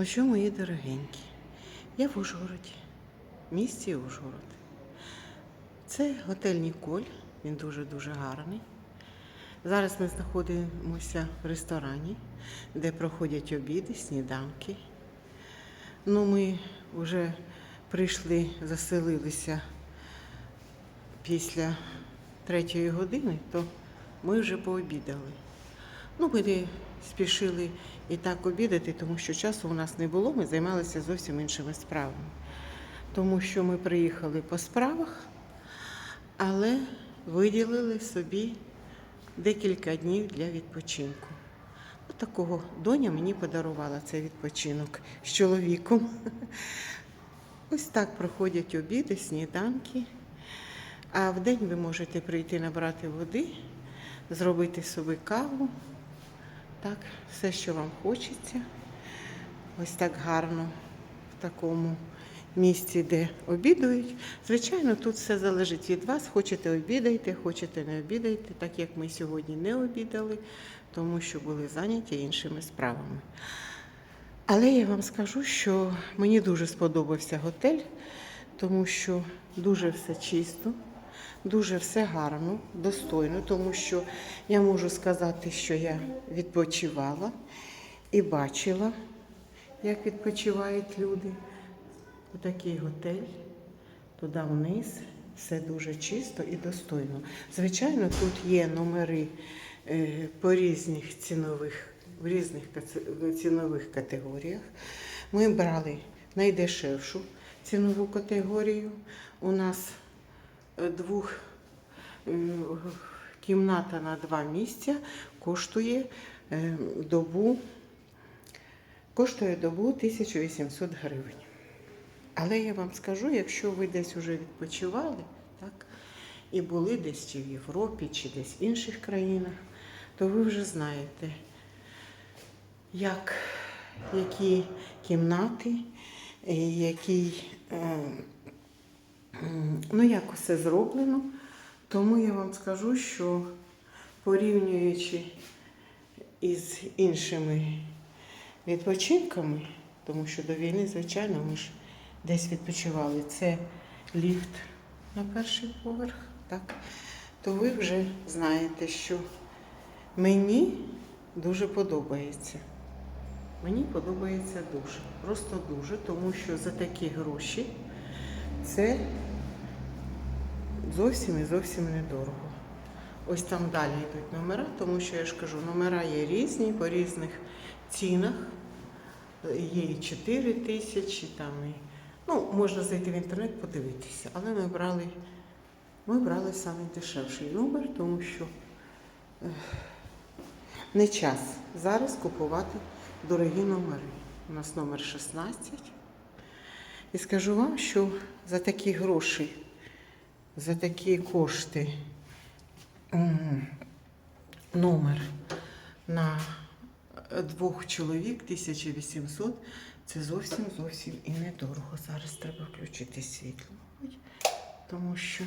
Ну що, мої дорогенькі, я в Ужгороді, місті Ужгород. Це готель Ніколь, він дуже-дуже гарний. Зараз ми знаходимося в ресторані, де проходять обіди, сніданки. Ну, ми вже прийшли, заселилися після третьої години, то ми вже пообідали. Ну, ми спішили і так обідати, тому що часу у нас не було, ми займалися зовсім іншими справами. Тому що ми приїхали по справах, але виділили собі декілька днів для відпочинку. От такого доня мені подарувала цей відпочинок з чоловіком. Ось так проходять обіди, сніданки. А в день ви можете прийти набрати води, зробити собі каву. Так, все, що вам хочеться. Ось так гарно в такому місці, де обідають. Звичайно, тут все залежить від вас. Хочете обідайте, хочете не обідайте, так як ми сьогодні не обідали, тому що були зайняті іншими справами. Але я вам скажу, що мені дуже сподобався готель, тому що дуже все чисто, дуже все гарно, достойно, тому що я можу сказати, що я відпочивала і бачила, як відпочивають люди. Отакий готель, туди вниз, все дуже чисто і достойно. Звичайно, тут є номери е, по різних цінових, в різних цінових категоріях. Ми брали найдешевшу цінову категорію. У нас двох е, кімната на два місця коштує е, добу, коштує добу 1800 гривень. Але я вам скажу, якщо ви десь уже відпочивали, так, і були десь чи в Європі, чи десь в інших країнах, то ви вже знаєте, як, які кімнати, е, який, е, ну як все зроблено. Тому я вам скажу, що порівнюючи із іншими відпочинками, тому що до війни, звичайно, ми ж десь відпочивали. Це ліфт на перший поверх, так? То ви вже знаєте, що мені дуже подобається. Мені подобається дуже, просто дуже, тому що за такі гроші це зовсім і зовсім недорого. Ось там далі йдуть номера, тому що я ж кажу, номера є різні по різних цінах. Є і 4 тисячі, там і. Ну, можна зайти в інтернет, подивитися. Але ми брали, ми брали самий дешевший номер, тому що не час зараз купувати дорогі номери. У нас номер 16. І скажу вам, що за такі гроші, за такі кошти номер на двох чоловік 1800 це зовсім зовсім і недорого. Зараз треба включити світло, тому що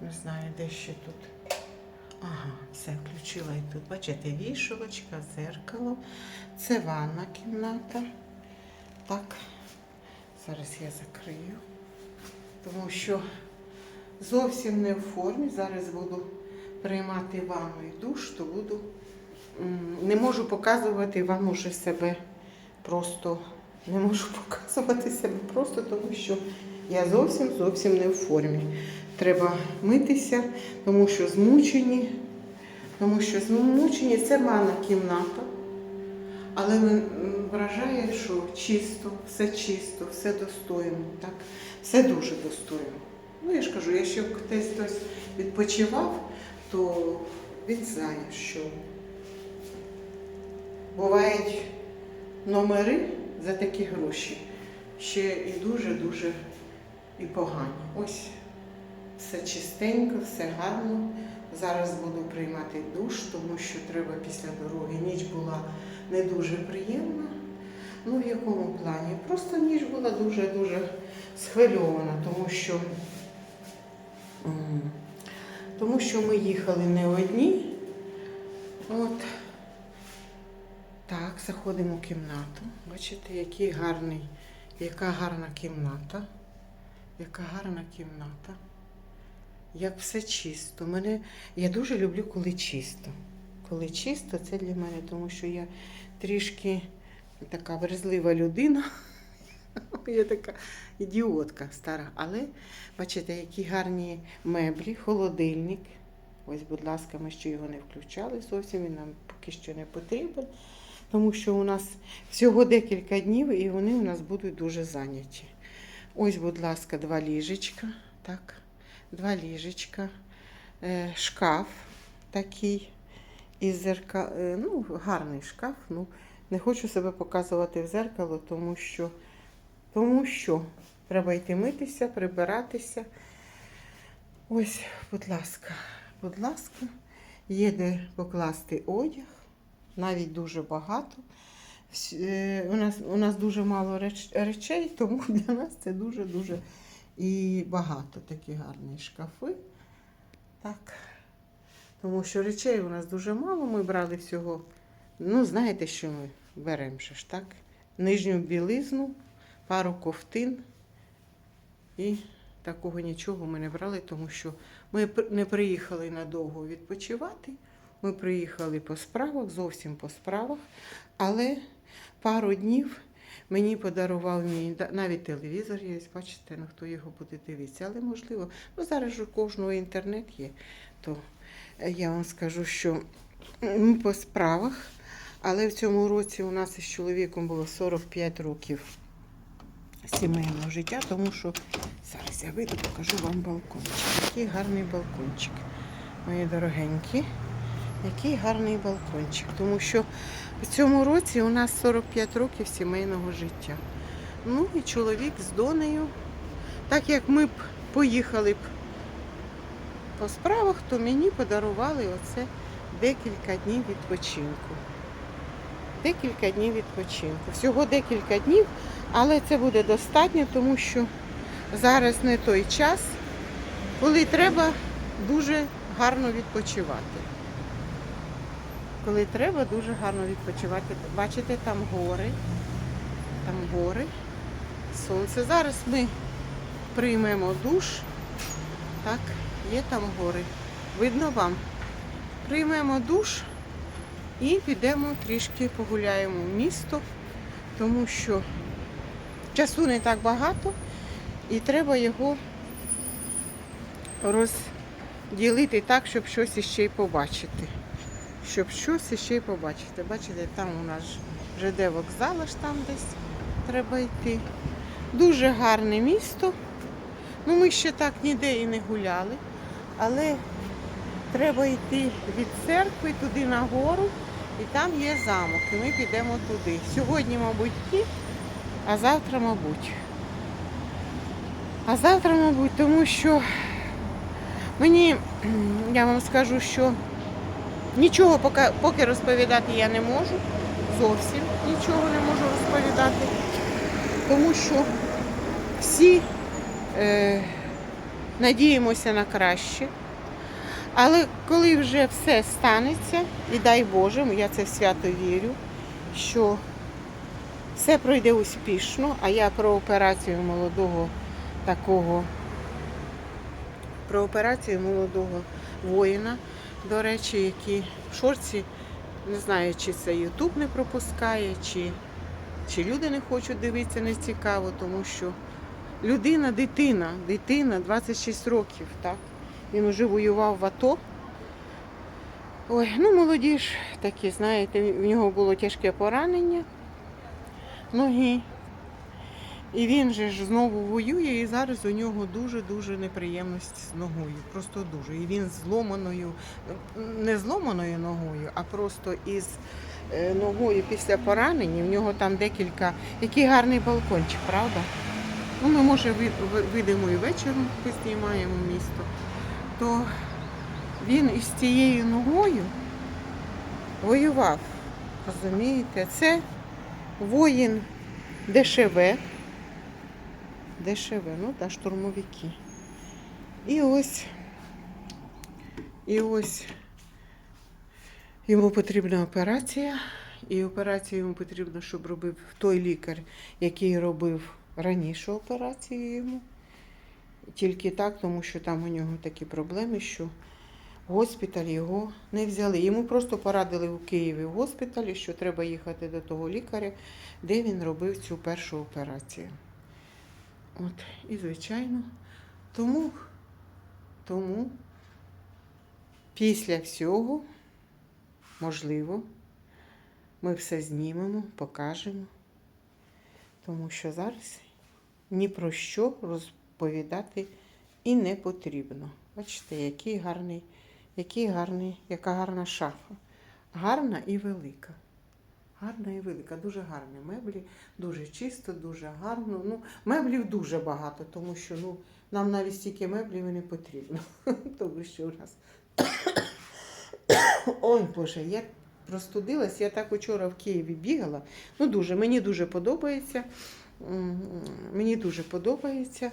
не знаю, де ще тут. Ага, все включила і тут. Бачите, вішалочка, зеркало. Це ванна кімната. Так, зараз я закрию, тому що зовсім не в формі. Зараз буду приймати ванну і душ, то буду не можу показувати вам уже себе просто. Не можу показувати себе просто, тому що я зовсім зовсім не в формі. Треба митися, тому що змучені, тому що змучені це ванна кімната. Але вражає, що чисто, все чисто, все достойно, так? Все дуже достойно. Ну, я ж кажу, якщо хтось хтось відпочивав, то він знає, що бувають номери за такі гроші ще і дуже-дуже і погані. Ось все чистенько, все гарно. Зараз буду приймати душ, тому що треба після дороги. Ніч була не дуже приємна. Ну, в якому плані? Просто ніч була дуже-дуже схвильована, тому що, тому що ми їхали не одні. От. Так, заходимо в кімнату. Бачите, який гарний, яка гарна кімната. Яка гарна кімната. Як все чисто. Мене, я дуже люблю, коли чисто. Коли чисто, це для мене, тому що я трішки така верезлива людина. Я така ідіотка стара. Але бачите, які гарні меблі, холодильник. Ось, будь ласка, ми ще його не включали зовсім, він нам поки що не потрібен, тому що у нас всього декілька днів і вони у нас будуть дуже зайняті. Ось, будь ласка, два ліжечка. Так, два ліжечка, е, шкаф такий із зерка... е, ну, гарний шкаф. Ну, не хочу себе показувати в зеркало, тому що, тому що треба йти митися, прибиратися. Ось, будь ласка, будь ласка, є де покласти одяг, навіть дуже багато. Е, У нас, у нас дуже мало реч, речей, тому для нас це дуже-дуже і багато такі гарні шкафи. Так. Тому що речей у нас дуже мало. Ми брали всього. Ну, знаєте, що ми беремо ще ж, так? Нижню білизну, пару ковтин. І такого нічого ми не брали, тому що ми не приїхали надовго відпочивати. Ми приїхали по справах, зовсім по справах. Але пару днів мені подарував мій навіть телевізор є, бачите, ну хто його буде дивитися. Але можливо, ну зараз у кожного інтернет є, то я вам скажу, що ми по справах. Але в цьому році у нас із чоловіком було 45 років сімейного життя, тому що зараз я вийду, покажу вам балкончик. Який гарний балкончик, мої дорогенькі. Який гарний балкончик. Тому що в цьому році у нас 45 років сімейного життя. Ну і чоловік з донею. Так як ми б поїхали б по справах, то мені подарували оце декілька днів відпочинку. Декілька днів відпочинку. Всього декілька днів, але це буде достатньо, тому що зараз не той час, коли треба дуже гарно відпочивати. Коли треба дуже гарно відпочивати. Бачите, там гори, там гори, сонце. Зараз ми приймемо душ. Так, є там гори. Видно вам? Приймемо душ і підемо трішки погуляємо в місто, тому що часу не так багато і треба його розділити так, щоб щось іще й побачити. Щоб щось іще й побачити. Бачите, там у нас ЖД вокзал аж там десь треба йти. Дуже гарне місто. Ну, ми ще так ніде і не гуляли, але треба йти від церкви туди нагору, і там є замок, і ми підемо туди. Сьогодні, мабуть, ті, а завтра, мабуть. А завтра, мабуть, тому що мені, я вам скажу, що нічого поки, поки розповідати я не можу. Зовсім нічого не можу розповідати. Тому що всі е, надіємося на краще. Але коли вже все станеться, і дай Боже, я це свято вірю, що все пройде успішно, а я про операцію молодого такого, про операцію молодого воїна, до речі, який в шорці, не знаю, чи це Ютуб не пропускає, чи, чи люди не хочуть дивитися, не цікаво, тому що людина, дитина, дитина 26 років, так? Він вже воював в АТО. Ой, ну молоді ж такі, знаєте, в нього було тяжке поранення ноги. І він же ж знову воює, і зараз у нього дуже-дуже неприємності з ногою. Просто дуже. І він зломаною, не зломаною ногою, а просто із е, ногою після поранення. В нього там декілька. Який гарний балкончик, правда? Ну, ми, може, ви- ви- вийдемо і вечором познімаємо місто. То він із цією ногою воював. Розумієте? Це воїн ДШВ. ДШВ, ну та штурмовики. І ось, і ось йому потрібна операція. І операцію йому потрібно, щоб робив той лікар, який робив раніше операцію йому. Тільки так, тому що там у нього такі проблеми, що госпіталь його не взяли. Йому просто порадили у Києві в госпіталі, що треба їхати до того лікаря, де він робив цю першу операцію. От, і звичайно, тому, тому після всього, можливо, ми все знімемо, покажемо. Тому що зараз ні про що розповідати і не потрібно. Бачите, який гарний, який гарний, яка гарна шафа. Гарна і велика. Гарна і велика, дуже гарні меблі, дуже чисто, дуже гарно. Ну, меблів дуже багато, тому що ну, нам навіть стільки меблів не потрібно. Тому що у нас. Ой, Боже, я простудилась, я так вчора в Києві бігала. Ну, дуже, мені дуже подобається. Мені дуже подобається.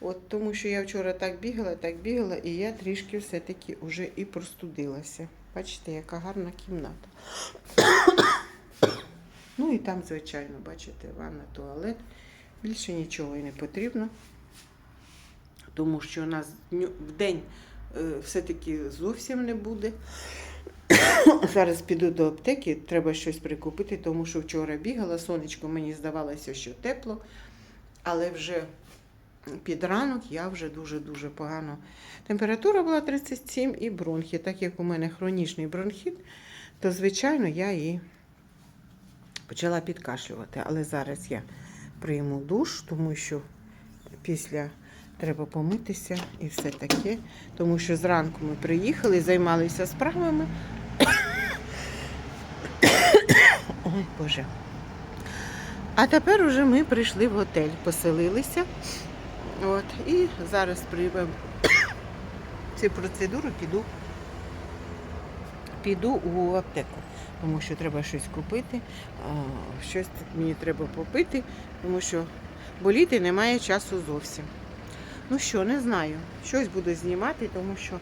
От, тому що я вчора так бігала, так бігала, і я трішки все-таки вже і простудилася. Бачите, яка гарна кімната. Ну і там, звичайно, бачите, ванна, туалет. Більше нічого і не потрібно. Тому що у нас в день е, все-таки зовсім не буде. Зараз піду до аптеки, треба щось прикупити, тому що вчора бігала, сонечко, мені здавалося, що тепло, але вже під ранок я вже дуже-дуже погано. Температура була 37 і бронхи. Так як у мене хронічний бронхіт, то, звичайно, я і почала підкашлювати. Але зараз я прийму душ, тому що після треба помитися і все таке. Тому що зранку ми приїхали, займалися справами. Ой, Боже. А тепер уже ми прийшли в готель, поселилися. От, і зараз приймемо цю процедуру, піду, піду у аптеку, тому що треба щось купити, щось мені треба попити, тому що боліти немає часу зовсім. Ну що, не знаю, щось буду знімати, тому що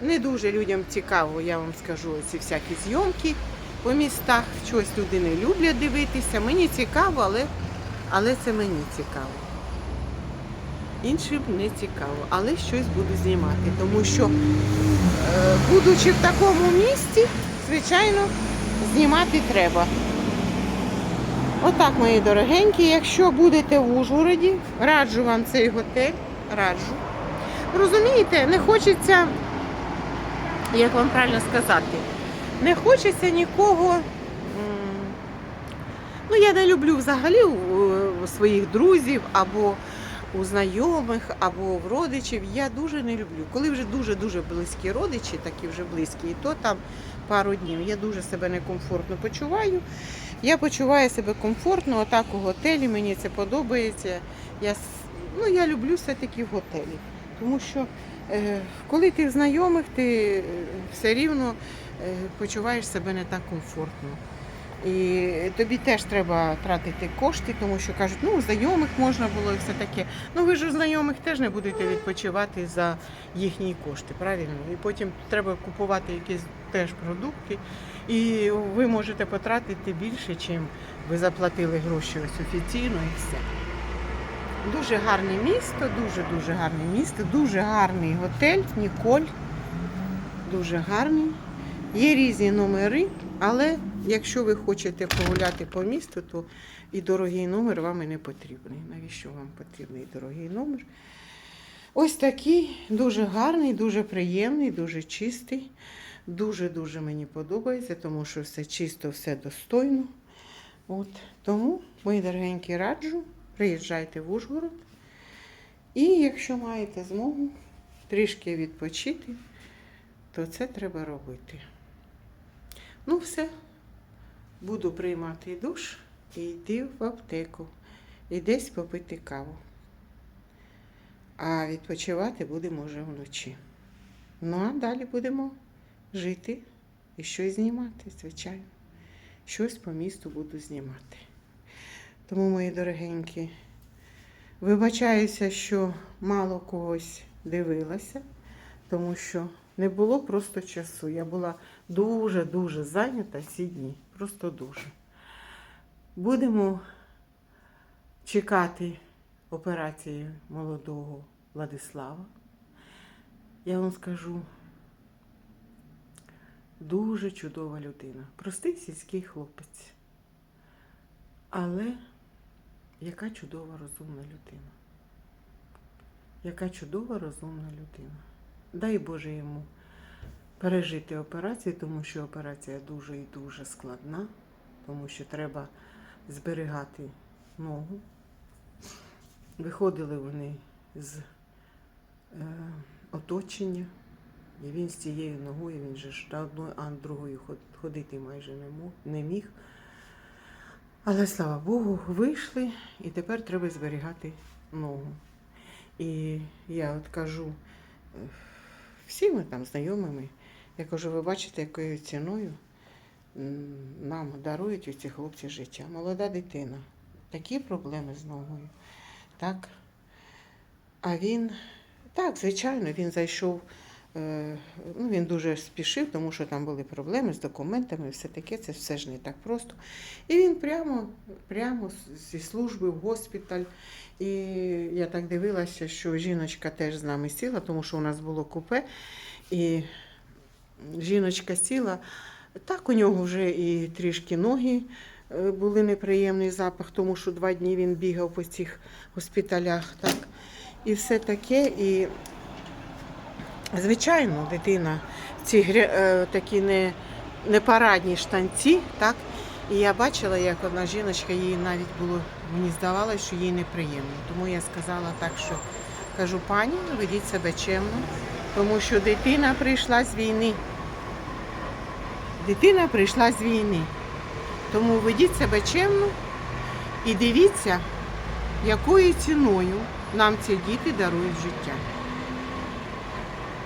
не дуже людям цікаво, я вам скажу, ці всякі зйомки по містах. Щось люди не люблять дивитися. Мені цікаво, але, але це мені цікаво. Іншим не цікаво, але щось буду знімати, тому що, е, будучи в такому місті, звичайно, знімати треба. Отак, мої дорогенькі, якщо будете в Ужгороді, раджу вам цей готель, раджу. Розумієте, не хочеться, як вам правильно сказати, не хочеться нікого. Ну, я не люблю взагалі своїх друзів або у знайомих, або в родичів. Я дуже не люблю. Коли вже дуже-дуже близькі родичі, такі вже близькі, і то там пару днів. Я дуже себе некомфортно почуваю. Я почуваю себе комфортно, отак у готелі, мені це подобається. Я, ну, я люблю все-таки в готелі. Тому що е, коли ти в знайомих, ти е, все рівно е, почуваєш себе не так комфортно. І тобі теж треба тратити кошти, тому що кажуть, ну знайомих можна було і все таке. Ну ви ж у знайомих теж не будете відпочивати за їхні кошти, правильно? І потім треба купувати якісь теж продукти, і ви можете потратити більше, чим ви заплатили гроші ось офіційно і все. Дуже гарне місто, дуже дуже гарне місто, дуже гарний готель, Ніколь. Дуже гарний. Є різні номери, але якщо ви хочете погуляти по місту, то і дорогий номер вам і не потрібний. Навіщо вам потрібний дорогий номер? Ось такий, дуже гарний, дуже приємний, дуже чистий. Дуже-дуже мені подобається, тому що все чисто, все достойно. От. Тому, мої дорогенькі, раджу, приїжджайте в Ужгород. І якщо маєте змогу трішки відпочити, то це треба робити. Ну, все. Буду приймати душ і йти в аптеку. І десь попити каву. А відпочивати будемо вже вночі. Ну, а далі будемо жити і щось знімати, звичайно. Щось по місту буду знімати. Тому, мої дорогенькі, вибачаюся, що мало когось дивилася, тому що не було просто часу. Я була дуже-дуже зайнята ці дні. Просто дуже. Будемо чекати операції молодого Владислава. Я вам скажу, дуже чудова людина. Простий сільський хлопець. Але яка чудова розумна людина. Яка чудова розумна людина. Дай Боже йому пережити операцію, тому що операція дуже і дуже складна, тому що треба зберігати ногу. Виходили вони з е, оточення, і він з цією ногою, він же ж одною, а другою ход- ходити майже не міг. Але слава Богу, вийшли, і тепер треба зберігати ногу. І я от кажу е, всіми там знайомими, я кажу, ви бачите, якою ціною нам дарують у ці хлопці життя. Молода дитина, такі проблеми з ногою. Так? А він, так, звичайно, він зайшов, е, ну, він дуже спішив, тому що там були проблеми з документами, все таке, це все ж не так просто. І він прямо, прямо зі служби в госпіталь. І я так дивилася, що жіночка теж з нами сіла, тому що у нас було купе. І жіночка сіла. Так, у нього вже і трішки ноги е, були неприємний запах, тому що два дні він бігав по цих госпіталях. Так. І все таке. І, звичайно, дитина ці е, такі не, непарадні штанці, так. І я бачила, як одна жіночка, їй навіть було, мені здавалося, що їй неприємно. Тому я сказала так, що кажу, пані, ведіть себе чемно, тому що дитина прийшла з війни. Дитина прийшла з війни. Тому ведіть себе чемно і дивіться, якою ціною нам ці діти дарують життя.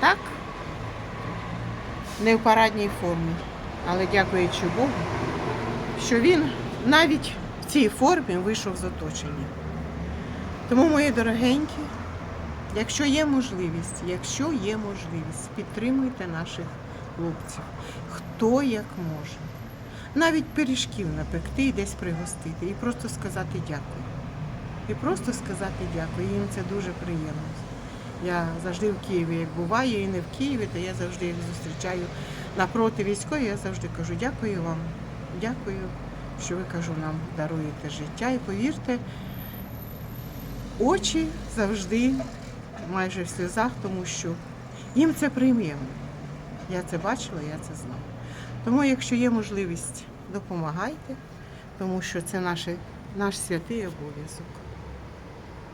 Так? Не в парадній формі, але дякуючи Богу, що він навіть в цій формі вийшов з оточення. Тому, мої дорогенькі, якщо є можливість, якщо є можливість, підтримуйте наших хлопців, хто як може. Навіть пиріжків напекти і десь пригостити, і просто сказати дякую. І просто сказати дякую. Їм це дуже приємно. Я завжди в Києві, як буваю, і не в Києві, то я завжди їх зустрічаю напроти військові, я завжди кажу дякую вам, дякую, що ви кажу, нам даруєте життя. І повірте, очі завжди майже в сльозах, тому що їм це приємно. Я це бачила, я це знаю. Тому, якщо є можливість, допомагайте, тому що це наше, наш святий обов'язок.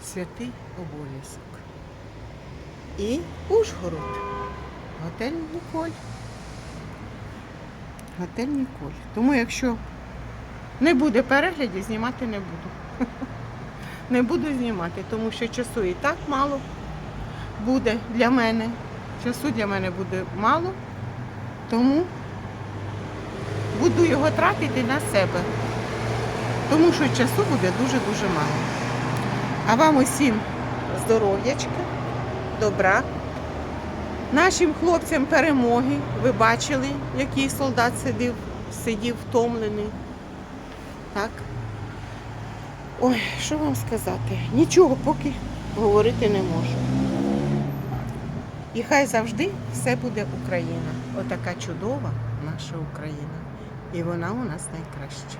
Святий обов'язок. І Ужгород. Готель Ніколь. Готель Ніколь. Тому якщо не буде переглядів, знімати не буду. Не буду знімати, тому що часу і так мало буде для мене. Часу для мене буде мало, тому буду його тратити на себе. Тому що часу буде дуже-дуже мало. А вам усім здоров'ячка, добра. Нашим хлопцям перемоги. Ви бачили, який солдат сидів, сидів втомлений. Так? Ой, що вам сказати? Нічого поки говорити не можу. І хай завжди все буде Україна. Отака чудова наша Україна. І вона у нас найкраща.